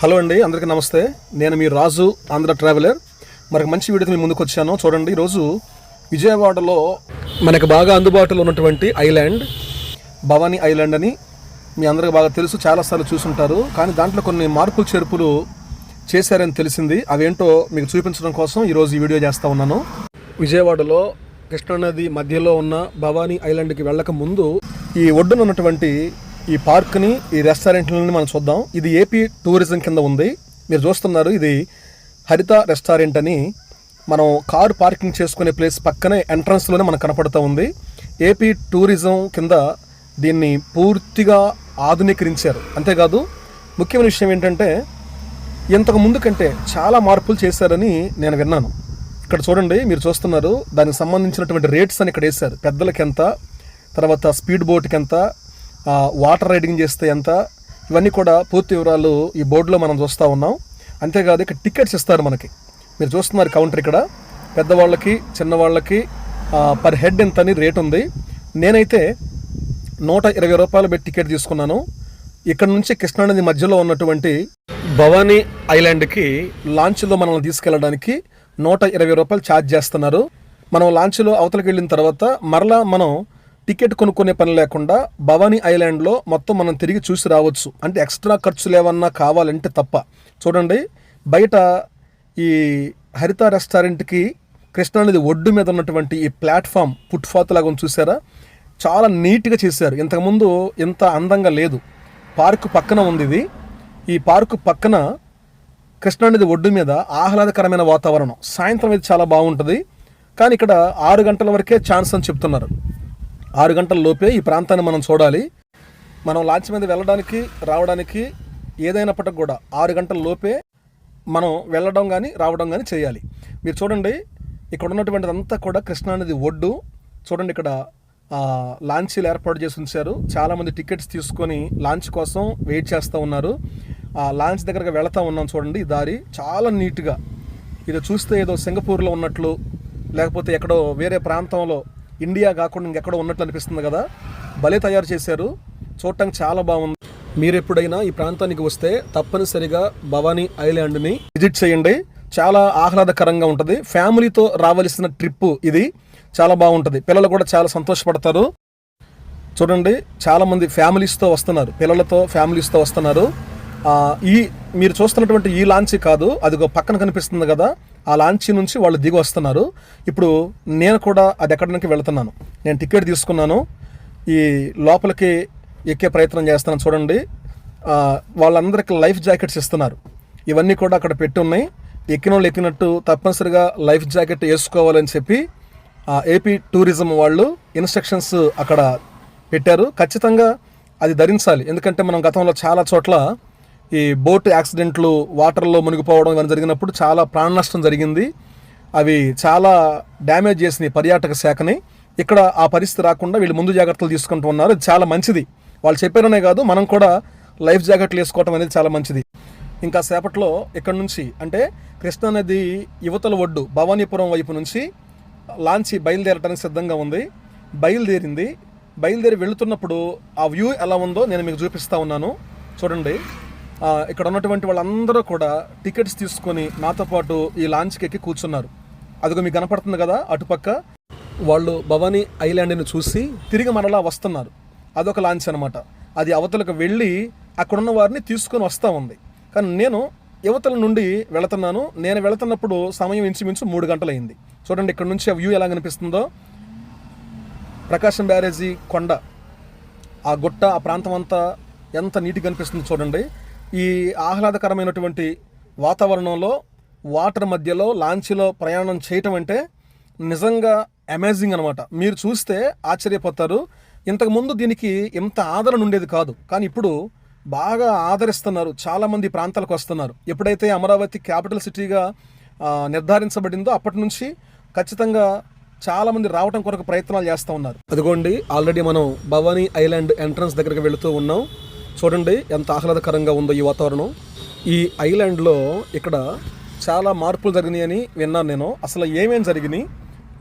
Hello అండి అందరికీ నమస్తే. నేను మీ రాజు ఆంధ్ర ట్రావెలర్. మరొక మంచి వీడియోతో మీ ముందుకు వచ్చాను. చూడండి ఈరోజు విజయవాడలో మనకు బాగా అందుబాటులో ఉన్నటువంటి ఐలాండ్ భవానీ ఐలాండ్ అని మీ అందరికీ బాగా తెలుసు చాలాసార్లు చూసుంటారు. కానీ దాంట్లో కొన్ని మార్పులు చేర్పులు చేశారని తెలిసింది. అవేంటో మీకు చూపించడం కోసం ఈరోజు ఈ వీడియో చేస్తూ ఉన్నాను. విజయవాడలో కృష్ణానది మధ్యలో ఉన్న భవానీ ఐలాండ్కి వెళ్ళక ముందు ఈ ఒడ్డున ఉన్నటువంటి ఈ పార్క్ని ఈ రెస్టారెంట్లని మనం చూద్దాం. ఇది ఏపీ టూరిజం కింద ఉంది. మీరు చూస్తున్నారు ఇది హరిత రెస్టారెంట్ అని. మనం కారు పార్కింగ్ చేసుకునే ప్లేస్ పక్కనే ఎంట్రన్స్లోనే మనకు కనపడుతూ ఉంది. ఏపీ టూరిజం కింద దీన్ని పూర్తిగా ఆధునీకరించారు. అంతేకాదు ముఖ్యమైన విషయం ఏంటంటే ఇంతకు ముందు కంటే చాలా మార్పులు చేశారని నేను విన్నాను. ఇక్కడ చూడండి మీరు చూస్తున్నారు దానికి సంబంధించినటువంటి రేట్స్ అని ఇక్కడ వేశారు. పెద్దలకి ఎంత తర్వాత స్పీడ్ బోట్కి ఎంత వాటర్ రైడింగ్ చేస్తే ఎంత? ఇవన్నీ కూడా పూర్తి వివరాలు ఈ బోర్డులో మనం చూస్తూ ఉన్నాం. అంతేకాదు ఇక్కడ టికెట్స్ ఇస్తారు మనకి. మీరు చూస్తున్నారు కౌంటర్ ఇక్కడ. పెద్దవాళ్ళకి చిన్నవాళ్ళకి పర్ హెడ్ ఎంత అని రేట్ ఉంది. నేనైతే నూట ఇరవై రూపాయలు పెట్టి టికెట్ తీసుకున్నాను. ఇక్కడ నుంచి కృష్ణానది మధ్యలో ఉన్నటువంటి భవానీ ఐలాండ్కి లాంచ్లో మనల్ని తీసుకెళ్ళడానికి నూట ఇరవై రూపాయలు ఛార్జ్ చేస్తున్నారు. మనం లాంచ్లో అవతలకి వెళ్ళిన తర్వాత మరలా మనం టికెట్ కొనుక్కునే పని లేకుండా భవానీ ఐలాండ్లో మొత్తం మనం తిరిగి చూసి రావచ్చు. అంటే ఎక్స్ట్రా ఖర్చులు ఏమన్నా కావాలంటే తప్ప. చూడండి బయట ఈ హరిత రెస్టారెంట్కి కృష్ణానది ఒడ్డు మీద ఉన్నటువంటి ఈ ప్లాట్ఫామ్ ఫుట్పాత్ లాగా చూసారా? చాలా నీట్గా చేశారు. ఇంతకుముందు ఇంత అందంగా లేదు. పార్కు పక్కన ఉంది ఇది. ఈ పార్కు పక్కన కృష్ణానది ఒడ్డు మీద ఆహ్లాదకరమైన వాతావరణం. సాయంత్రం ఇది చాలా బాగుంటుంది. కానీ ఇక్కడ ఆరు గంటల వరకే ఛాన్స్ అని చెప్తున్నారు. ఆరు గంటల లోపే ఈ ప్రాంతాన్ని మనం చూడాలి. మనం లాంచ్ మీద వెళ్ళడానికి రావడానికి ఏదైనప్పటికి కూడా ఆరు గంటల లోపే మనం వెళ్ళడం కానీ రావడం కానీ చేయాలి. మీరు చూడండి ఇక్కడ ఉన్నటువంటిది అంతా కూడా కృష్ణానది ఒడ్డు. చూడండి ఇక్కడ లాంచీలు ఏర్పాటు చేసి ఉంచారు. చాలామంది టికెట్స్ తీసుకొని లాంచ్ కోసం వెయిట్ చేస్తూ ఉన్నారు. ఆ లాంచ్ దగ్గరకు వెళతా ఉన్నాం చూడండి ఈ దారి. చాలా నీట్గా. ఇది చూస్తే ఏదో సింగపూర్లో ఉన్నట్లు లేకపోతే ఎక్కడో వేరే ప్రాంతంలో ఇండియా కాకుండా ఇంకెక్కడో ఉన్నట్లు అనిపిస్తుంది కదా. భలే తయారు చేశారు. చూడటానికి చాలా బాగుంది. మీరు ఎప్పుడైనా ఈ ప్రాంతానికి వస్తే తప్పనిసరిగా భవానీ ఐలాండ్ని విజిట్ చేయండి. చాలా ఆహ్లాదకరంగా ఉంటుంది. ఫ్యామిలీతో రావలసిన ట్రిప్ ఇది. చాలా బాగుంటుంది. పిల్లలు కూడా చాలా సంతోషపడతారు. చూడండి చాలామంది ఫ్యామిలీస్తో వస్తున్నారు. పిల్లలతో ఫ్యామిలీస్తో వస్తున్నారు. ఈ మీరు చూస్తున్నటువంటి ఈ లాంచీ కాదు. అది పక్కన కనిపిస్తుంది కదా. ఆ లాంచీ నుంచి వాళ్ళు దిగి వస్తున్నారు. ఇప్పుడు నేను కూడా అది ఎక్కడానికి వెళ్తున్నాను. నేను టికెట్ తీసుకున్నాను. ఈ లోపలికి ఎక్కే ప్రయత్నం చేస్తున్నాను చూడండి. వాళ్ళందరికీ లైఫ్ జాకెట్స్ ఇస్తున్నారు. ఇవన్నీ కూడా అక్కడ పెట్టి ఉన్నాయి. ఎక్కిన వాళ్ళు ఎక్కినట్టు తప్పనిసరిగా లైఫ్ జాకెట్ వేసుకోవాలని చెప్పి ఏపీ టూరిజం వాళ్ళు ఇన్స్ట్రక్షన్స్ అక్కడ పెట్టారు. ఖచ్చితంగా అది ధరించాలి. ఎందుకంటే మనం గతంలో చాలా చోట్ల ఈ బోట్ యాక్సిడెంట్లు వాటర్లో మునిగిపోవడం ఇవన్నీ జరిగినప్పుడు చాలా ప్రాణ నష్టం జరిగింది. అవి చాలా డ్యామేజ్ చేసినాయి పర్యాటక శాఖని. ఇక్కడ ఆ పరిస్థితి రాకుండా వీళ్ళు ముందు జాగ్రత్తలు తీసుకుంటూ ఉన్నారు. ఇది చాలా మంచిది. వాళ్ళు చెప్పారనే కాదు మనం కూడా లైఫ్ జాకెట్లు వేసుకోవటం అనేది చాలా మంచిది. ఇంకా సేపట్లో ఇక్కడ నుంచి అంటే కృష్ణానది యువతల ఒడ్డు భవానీపురం వైపు నుంచి లాంచి బయలుదేరటానికి సిద్ధంగా ఉంది. బయలుదేరింది. బయలుదేరి వెళుతున్నప్పుడు ఆ వ్యూ ఎలా ఉందో నేను మీకు చూపిస్తా ఉన్నాను. చూడండి. ఇక్కడ ఉన్నటువంటి వాళ్ళందరూ కూడా టికెట్స్ తీసుకొని నాతో పాటు ఈ లాంచ్కి ఎక్కి కూర్చున్నారు. అదిగో మీకు కనపడుతుంది కదా అటుపక్క. వాళ్ళు భవానీ ఐలాండ్ని చూసి తిరిగి మరలా వస్తున్నారు. అదొక లాంచ్ అనమాట అది అవతలకు వెళ్ళి అక్కడున్న వారిని తీసుకొని వస్తూ ఉంది. కానీ నేను యువతల నుండి వెళుతున్నాను. నేను వెళుతున్నప్పుడు సమయం ఇంచుమించు మూడు గంటలైంది. చూడండి ఇక్కడ నుంచి ఆ వ్యూ ఎలా కనిపిస్తుందో. ప్రకాశం బ్యారేజీ కొండ. ఆ గుట్ట ఆ ప్రాంతం అంతా ఎంత నీట్గా కనిపిస్తుంది చూడండి. ఈ ఆహ్లాదకరమైనటువంటి వాతావరణంలో వాటర్ మధ్యలో లాంచీలో ప్రయాణం చేయటం అంటే నిజంగా అమేజింగ్ అనమాట మీరు చూస్తే ఆశ్చర్యపోతారు. ఇంతకుముందు దీనికి ఇంత ఆదరణ ఉండేది కాదు. కానీ ఇప్పుడు బాగా ఆదరిస్తున్నారు. చాలామంది ప్రాంతాలకు వస్తున్నారు. ఎప్పుడైతే అమరావతి క్యాపిటల్ సిటీగా నిర్ధారించబడిందో అప్పటి నుంచి ఖచ్చితంగా చాలామంది రావటం కొరకు ప్రయత్నాలు చేస్తూ ఉన్నారు. అదిగోండి ఆల్రెడీ మనం భవానీ ఐలాండ్ ఎంట్రన్స్ దగ్గరికి వెళుతూ ఉన్నాం. చూడండి ఎంత ఆహ్లాదకరంగా ఉందో ఈ వాతావరణం. ఈ ఐలాండ్లో ఇక్కడ చాలా మార్పులు జరిగినాయని విన్నాను నేను. అసలు ఏమేమి జరిగినాయి?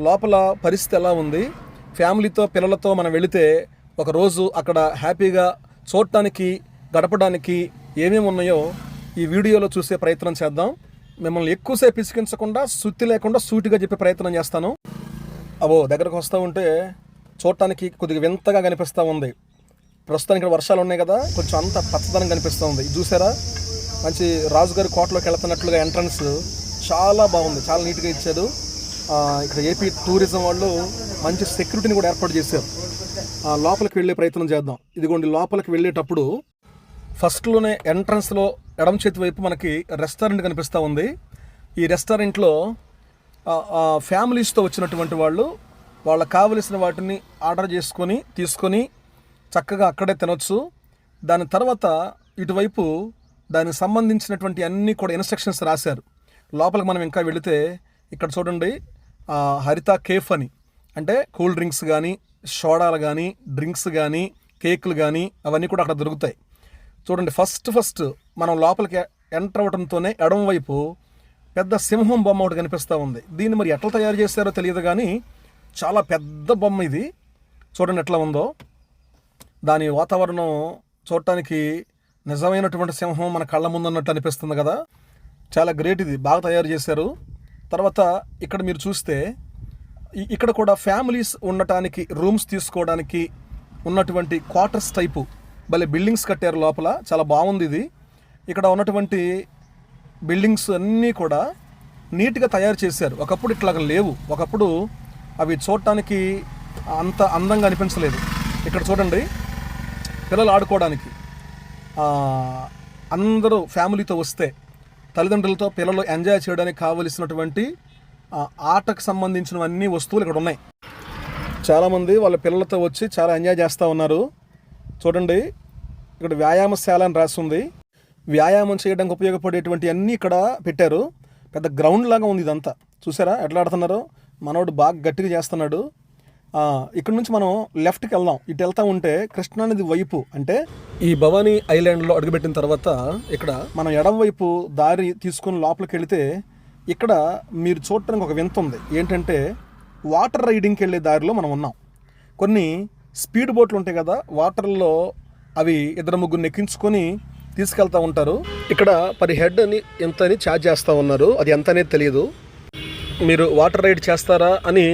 లోపల పరిస్థితి ఎలా ఉంది? ఫ్యామిలీతో పిల్లలతో మనం వెళితే ఒకరోజు అక్కడ హ్యాపీగా చూడటానికి గడపడానికి ఏమేమి ఉన్నాయో ఈ వీడియోలో చూసే ప్రయత్నం చేద్దాం. మిమ్మల్ని ఎక్కువసేపు ఇసికించకుండా సుత్తి లేకుండా సూటిగా చెప్పే ప్రయత్నం చేస్తాను. అవో దగ్గరకు వస్తూ ఉంటే చూడటానికి కొద్దిగా వింతగా కనిపిస్తూ ఉంది. ప్రస్తుతానికి ఇక్కడ వర్షాలు ఉన్నాయి కదా కొంచెం అంత పచ్చదనం కనిపిస్తూ ఉంది ఇది చూసారా? మంచి రాజుగారి కోటలోకి వెళ్తున్నట్లుగా ఎంట్రన్స్ చాలా బాగుంది చాలా నీట్గా ఇచ్చారు. ఇక్కడ ఏపీ టూరిజం వాళ్ళు మంచి సెక్యూరిటీని కూడా ఏర్పాటు చేశారు. లోపలికి వెళ్ళే ప్రయత్నం చేద్దాం. ఇదిగోండి లోపలికి వెళ్ళేటప్పుడు ఫస్ట్లోనే ఎంట్రన్స్లో ఎడమ చేతి వైపు మనకి రెస్టారెంట్ కనిపిస్తూ ఉంది. ఈ రెస్టారెంట్లో ఫ్యామిలీస్తో వచ్చినటువంటి వాళ్ళు వాళ్ళకి కావలసిన వాటిని ఆర్డర్ చేసుకొని తీసుకొని చక్కగా అక్కడే తినొచ్చు. దాని తర్వాత ఇటువైపు దానికి సంబంధించినటువంటి అన్నీ కూడా ఇన్స్ట్రక్షన్స్ రాశారు. లోపలికి మనం ఇంకా వెళితే ఇక్కడ చూడండి హరిత కేఫ్ అని. అంటే కూల్ డ్రింక్స్ కానీ సోడాలు కానీ డ్రింక్స్ కానీ కేకులు కానీ అవన్నీ కూడా అక్కడ దొరుకుతాయి. చూడండి ఫస్ట్ ఫస్ట్ మనం లోపలికి ఎంటర్ అవ్వడంతోనే ఎడమ వైపు పెద్ద సింహం బొమ్మ ఒకటి కనిపిస్తూ ఉంది. దీన్ని మరి ఎట్లా తయారు చేశారో తెలియదు కానీ చాలా పెద్ద బొమ్మ ఇది. చూడండి ఎట్లా ఉందో. దాని వాతావరణం చూడటానికి నిజమైనటువంటి సింహం మన కళ్ళ ముందు ఉన్నట్టు అనిపిస్తుంది కదా. చాలా గ్రేట్ ఇది. బాగా తయారు చేశారు. తర్వాత ఇక్కడ మీరు చూస్తే ఇక్కడ కూడా ఫ్యామిలీస్ ఉండటానికి రూమ్స్ తీసుకోవడానికి ఉన్నటువంటి క్వార్టర్స్ టైపు భలే బిల్డింగ్స్ కట్టారు లోపల. చాలా బాగుంది ఇది. ఇక్కడ ఉన్నటువంటి బిల్డింగ్స్ అన్నీ కూడా నీట్గా తయారు చేశారు. ఒకప్పుడు ఇట్లాగ లేవు. ఒకప్పుడు అవి చూడటానికి అంత అందంగా అనిపించలేదు. ఇక్కడ చూడండి. పిల్లలు ఆడుకోవడానికి అందరూ ఫ్యామిలీతో వస్తే తల్లిదండ్రులతో పిల్లలు ఎంజాయ్ చేయడానికి కావలసినటువంటి ఆటకు సంబంధించినవన్నీ వస్తువులు ఇక్కడ ఉన్నాయి. చాలామంది వాళ్ళ పిల్లలతో వచ్చి చాలా ఎంజాయ్ చేస్తూ ఉన్నారు. చూడండి ఇక్కడ వ్యాయామశాల అని రాసి ఉంది వ్యాయామం చేయడానికి ఉపయోగపడేటువంటి అన్నీ ఇక్కడ పెట్టారు. పెద్ద గ్రౌండ్ లాగా ఉంది ఇదంతా. చూసారా? ఎట్లా ఆడుతున్నారు? మనోడు బాగా గట్టిగా చేస్తున్నాడు. ఇక్కడ నుంచి మనం లెఫ్ట్కి వెళ్దాం. ఇటు వెళ్తా ఉంటే కృష్ణానది వైపు అంటే ఈ భవానీ ఐలాండ్లో అడుగుపెట్టిన తర్వాత ఇక్కడ మనం ఎడం వైపు దారి తీసుకొని లోపలికి వెళితే ఇక్కడ మీరు చూడటానికి ఒక వింత ఉంది. ఏంటంటే వాటర్ రైడింగ్కి వెళ్ళే దారిలో మనం ఉన్నాం. కొన్ని స్పీడ్ బోట్లు ఉంటాయి కదా వాటర్లో అవి ఇద్దరు ముగ్గురు ఎక్కించుకొని తీసుకెళ్తా ఉంటారు. ఇక్కడ పర్ హెడ్ అని ఎంత అని ఛార్జ్ చేస్తూ ఉన్నారు అది ఎంత అనేది తెలియదు. మీరు వాటర్ రైడ్ చేస్తారా అని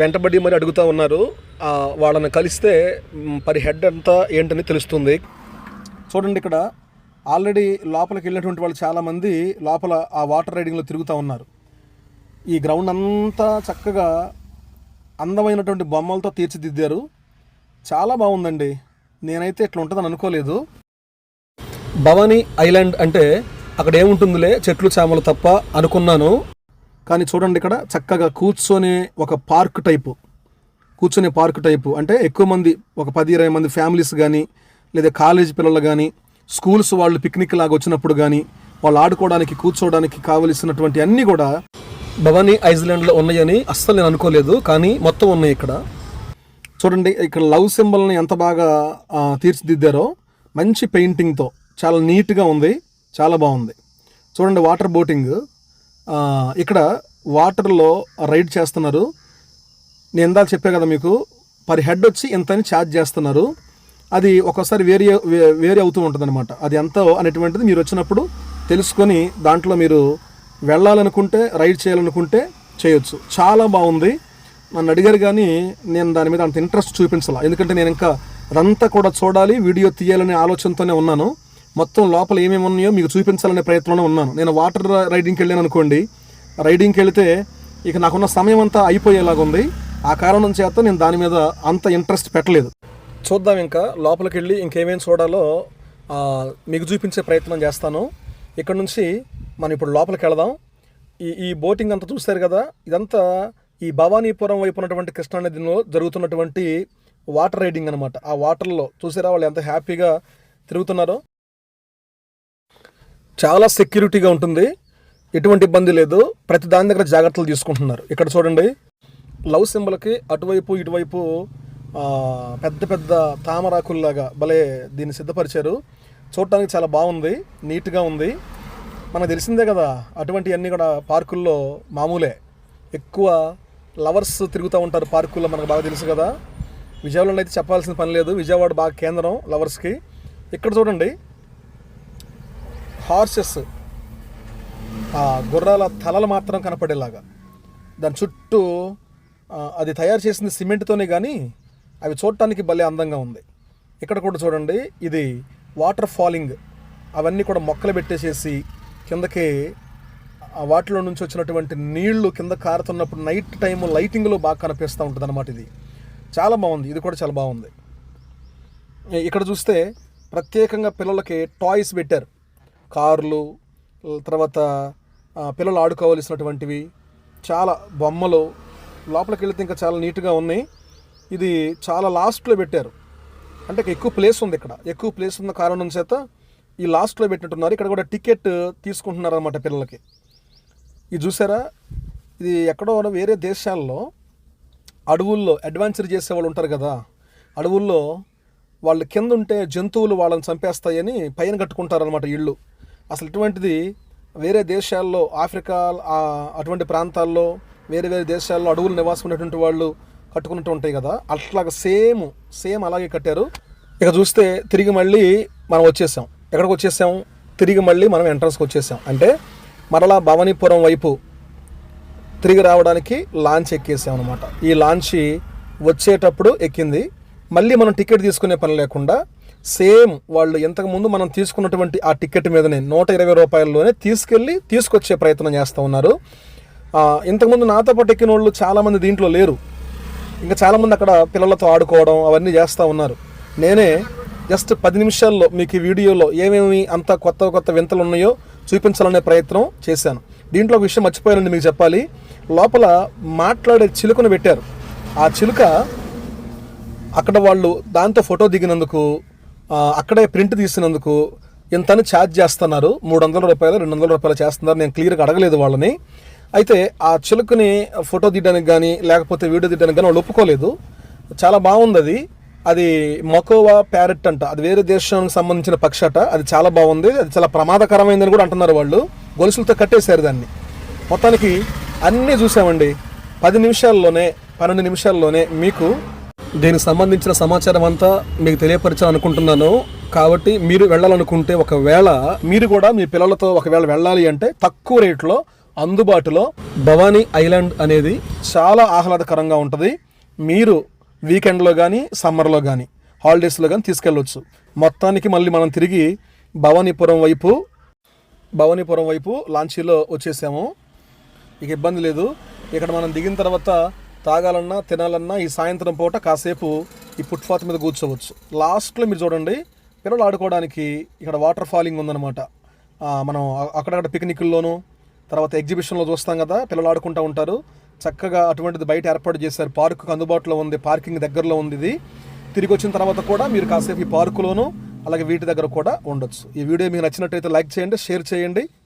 వెంటబడి మరి అడుగుతూ ఉన్నారు. వాళ్ళని కలిస్తే పర్ హెడ్ అంతా ఏంటని తెలుస్తుంది. చూడండి ఇక్కడ ఆల్రెడీ లోపలికి వెళ్ళినటువంటి వాళ్ళు చాలామంది లోపల ఆ వాటర్ రైడింగ్లో తిరుగుతూ ఉన్నారు. ఈ గ్రౌండ్ అంతా చక్కగా అందమైనటువంటి బొమ్మలతో తీర్చిదిద్దారు. చాలా బాగుందండి. నేనైతే ఇట్లా ఉంటుందని అనుకోలేదు. భవానీ ఐలాండ్ అంటే అక్కడ ఏముంటుందిలే చెట్లు చేమలు తప్ప అనుకున్నాను. కానీ చూడండి ఇక్కడ చక్కగా కూర్చొనే ఒక పార్క్ టైపు. కూర్చొనే పార్క్ టైపు. అంటే ఎక్కువ మంది ఒక పది ఇరవై మంది ఫ్యామిలీస్ కానీ లేదా కాలేజ్ పిల్లలు కానీ స్కూల్స్ వాళ్ళు పిక్నిక్ లాగా వచ్చినప్పుడు కానీ వాళ్ళు ఆడుకోవడానికి కూర్చోవడానికి కావలసినటువంటి అన్నీ కూడా భవానీ ఐస్లాండ్లో ఉన్నాయని అస్సలు నేను అనుకోలేదు కానీ మొత్తం ఉన్నాయి ఇక్కడ. చూడండి ఇక్కడ లవ్ సింబల్ని ఎంత బాగా తీర్చిదిద్దారో మంచి పెయింటింగ్తో చాలా నీట్గా ఉంది చాలా బాగుంది. చూడండి వాటర్ బోటింగ్. ఇక్కడ వాటర్లో రైడ్ చేస్తున్నారు. నేను ఇందాక చెప్పా కదా మీకు పర్ హెడ్ వచ్చి ఎంత అని ఛార్జ్ చేస్తున్నారు. అది ఒక్కోసారి వేరే వేరే అవుతూ ఉంటుంది అనమాట అది ఎంత అనేటువంటిది మీరు వచ్చినప్పుడు తెలుసుకొని దాంట్లో మీరు వెళ్ళాలనుకుంటే రైడ్ చేయాలనుకుంటే చేయొచ్చు. చాలా బాగుంది. నన్ను అడిగారు కానీ నేను దాని మీద అంత ఇంట్రెస్ట్ చూపించాల. ఎందుకంటే నేను ఇంకా అదంతా కూడా చూడాలి వీడియో తీయాలనే ఆలోచనతోనే ఉన్నాను. మొత్తం లోపల ఏమేమి ఉన్నాయో మీకు చూపించాలనే ప్రయత్నంలో ఉన్నాను. నేను వాటర్ రైడింగ్కి వెళ్ళాను అనుకోండి. రైడింగ్కి వెళితే ఇక నాకున్న సమయం అంతా అయిపోయేలాగా ఉంది. ఆ కారణం చేత నేను దాని మీద అంత ఇంట్రెస్ట్ పెట్టలేదు. చూద్దాం ఇంకా లోపలికి వెళ్ళి ఇంకేమేమి చూడాలో మీకు చూపించే ప్రయత్నం చేస్తాను. ఇక్కడ నుంచి మనం ఇప్పుడు లోపలికి వెళదాం. ఈ ఈ బోటింగ్ అంతా చూస్తారు కదా? ఇదంతా ఈ భవానీపురం వైపు ఉన్నటువంటి కృష్ణానదిలో జరుగుతున్నటువంటి వాటర్ రైడింగ్ అనమాట ఆ వాటర్లో చూసారా వాళ్ళు ఎంత హ్యాపీగా తిరుగుతున్నారో? చాలా సెక్యూరిటీగా ఉంటుంది. ఎటువంటి ఇబ్బంది లేదు. ప్రతి దాని దగ్గర జాగ్రత్తలు తీసుకుంటున్నారు. ఇక్కడ చూడండి. లవ్ సింబల్కి అటువైపు ఇటువైపు పెద్ద పెద్ద తామరాకుల్లాగా భలే దీన్ని సిద్ధపరిచారు. చూడటానికి చాలా బాగుంది. నీట్గా ఉంది. మనకు తెలిసిందే కదా అటువంటివన్నీ కూడా పార్కుల్లో మామూలే. ఎక్కువ లవర్స్ తిరుగుతూ ఉంటారు పార్కుల్లో మనకు బాగా తెలుసు కదా. విజయవాడలో అయితే చెప్పాల్సిన పని లేదు. విజయవాడ బాగా కేంద్రం లవర్స్కి. ఇక్కడ చూడండి. హార్సెస్ ఆ గుర్రాల తలలు మాత్రం కనపడేలాగా. దాని చుట్టూ అది తయారు చేసింది సిమెంట్తోనే కానీ అవి చూడటానికి భలే అందంగా ఉంది. ఇక్కడ కూడా చూడండి ఇది వాటర్ ఫాలింగ్. అవన్నీ కూడా మొక్కలు పెట్టేసేసి కిందకి వాటిలో నుంచి వచ్చినటువంటి నీళ్ళు కింద కారుతున్నప్పుడు నైట్ టైం లైటింగ్లో బాగా కనిపిస్తూ ఉంటుంది అనమాట ఇది. చాలా బాగుంది ఇది కూడా చాలా బాగుంది. ఇక్కడ చూస్తే ప్రత్యేకంగా పిల్లలకి టాయ్స్ పెట్టారు. కార్లు తర్వాత పిల్లలు ఆడుకోవలసినటువంటివి చాలా బొమ్మలు లోపలికి వెళితే ఇంకా చాలా నీట్గా ఉన్నాయి. ఇది చాలా లాస్ట్లో పెట్టారు. అంటే ఎక్కువ ప్లేస్ ఉంది ఇక్కడ. ఎక్కువ ప్లేస్ ఉన్న కారణం చేత ఈ లాస్ట్లో పెట్టినట్టున్నారు. ఇక్కడ కూడా టికెట్ తీసుకుంటున్నారు అనమాట పిల్లలకి. ఇది చూసారా? ఇది ఎక్కడో వేరే దేశాల్లో అడవుల్లో అడ్వెంచర్ చేసే వాళ్ళు ఉంటారు కదా అడవుల్లో వాళ్ళు కింద ఉంటే జంతువులు వాళ్ళని చంపేస్తాయని పైన కట్టుకుంటారనమాట ఇళ్ళు. అసలు ఇటువంటిది వేరే దేశాల్లో ఆఫ్రికా అటువంటి ప్రాంతాల్లో వేరే వేరే దేశాల్లో అడవులు నివాసుకునేటువంటి వాళ్ళు కట్టుకున్నట్టు ఉంటాయి కదా. అట్లాగా సేమ్ సేమ్ అలాగే కట్టారు. ఇక చూస్తే తిరిగి మళ్ళీ మనం వచ్చేసాం. ఎక్కడికి వచ్చేసాం? తిరిగి మళ్ళీ మనం ఎంట్రన్స్కి వచ్చేసాం. అంటే మరలా భవనీపురం వైపు తిరిగి రావడానికి లాంచ్ ఎక్కేసాం అనమాట ఈ లాంచ్ వచ్చేటప్పుడు ఎక్కింది. మళ్ళీ మనం టికెట్ తీసుకునే పని లేకుండా సేమ్ వాళ్ళు ఇంతకుముందు మనం తీసుకున్నటువంటి ఆ టికెట్ మీదనే నూట ఇరవై రూపాయల్లోనే తీసుకెళ్ళి తీసుకొచ్చే ప్రయత్నం చేస్తూ ఉన్నారు. ఇంతకుముందు నాతో పాటు ఎక్కిన వాళ్ళు చాలామంది దీంట్లో లేరు. ఇంకా చాలామంది అక్కడ పిల్లలతో ఆడుకోవడం అవన్నీ చేస్తూ ఉన్నారు. నేనే జస్ట్ పది నిమిషాల్లో మీకు ఈ వీడియోలో ఏమేమి అంత కొత్త కొత్త వింతలు ఉన్నాయో చూపించాలనే ప్రయత్నం చేశాను. దీంట్లో ఒక విషయం మర్చిపోయానండి మీకు చెప్పాలి. లోపల మాట్లాడే చిలుకను పెట్టారు. ఆ చిలుక అక్కడ వాళ్ళు దాంతో ఫోటో దిగినందుకు అక్కడే ప్రింట్ తీసినందుకు ఇంతని ఛార్జ్ చేస్తున్నారు. మూడు వందల రూపాయలు రెండు వందల రూపాయలు చేస్తున్నారు. నేను క్లియర్గా అడగలేదు వాళ్ళని. అయితే ఆ చిలుకని ఫోటో తీయడానికి కానీ లేకపోతే వీడియో తీయడానికి కానీ వాళ్ళు ఒప్పుకోలేదు. చాలా బాగుంది అది. అది మొకోవా ప్యారెట్ అంట. అది వేరే దేశానికి సంబంధించిన పక్షి అట. అది చాలా బాగుంది. అది చాలా ప్రమాదకరమైందని కూడా అంటున్నారు వాళ్ళు. గొలుసులతో కట్టేశారు దాన్ని. మొత్తానికి అన్నీ చూసామండి. పది నిమిషాల్లోనే పన్నెండు నిమిషాల్లోనే మీకు దీనికి సంబంధించిన సమాచారం అంతా మీకు తెలియపరచాలనుకుంటున్నాను కాబట్టి మీరు వెళ్ళాలనుకుంటే ఒకవేళ మీరు కూడా మీ పిల్లలతో ఒకవేళ వెళ్ళాలి అంటే తక్కువ రేట్లో అందుబాటులో భవానీ ఐలాండ్ అనేది చాలా ఆహ్లాదకరంగా ఉంటుంది. మీరు వీకెండ్లో కానీ సమ్మర్లో కానీ హాలిడేస్లో కానీ తీసుకెళ్ళవచ్చు మొత్తానికి మళ్ళీ మనం తిరిగి భవానీపురం వైపు భవానీపురం వైపు లాంచీలో వచ్చేసాము. ఇక ఇబ్బంది లేదు. ఇక్కడ మనం దిగిన తర్వాత తాగాలన్నా తినాలన్నా ఈ సాయంత్రం పూట కాసేపు ఈ ఫుట్పాత్ మీద కూర్చోవచ్చు. లాస్ట్లో మీరు చూడండి పిల్లలు ఆడుకోవడానికి ఇక్కడ వాటర్ ఫాలింగ్ ఉందన్నమాట. మనం అక్కడక్కడ పిక్నిక్ల్లోనూ తర్వాత ఎగ్జిబిషన్లో చూస్తాం కదా పిల్లలు ఆడుకుంటూ ఉంటారు. చక్కగా అటువంటిది బయట ఏర్పాటు చేశారు. పార్కు అందుబాటులో ఉంది పార్కింగ్ దగ్గరలో ఉంది ఇది. తిరిగి వచ్చిన తర్వాత కూడా మీరు కాసేపు ఈ పార్కులోనూ అలాగే వీటి దగ్గర కూడా ఉండొచ్చు. ఈ వీడియో మీకు నచ్చినట్టయితే లైక్ చేయండి షేర్ చేయండి.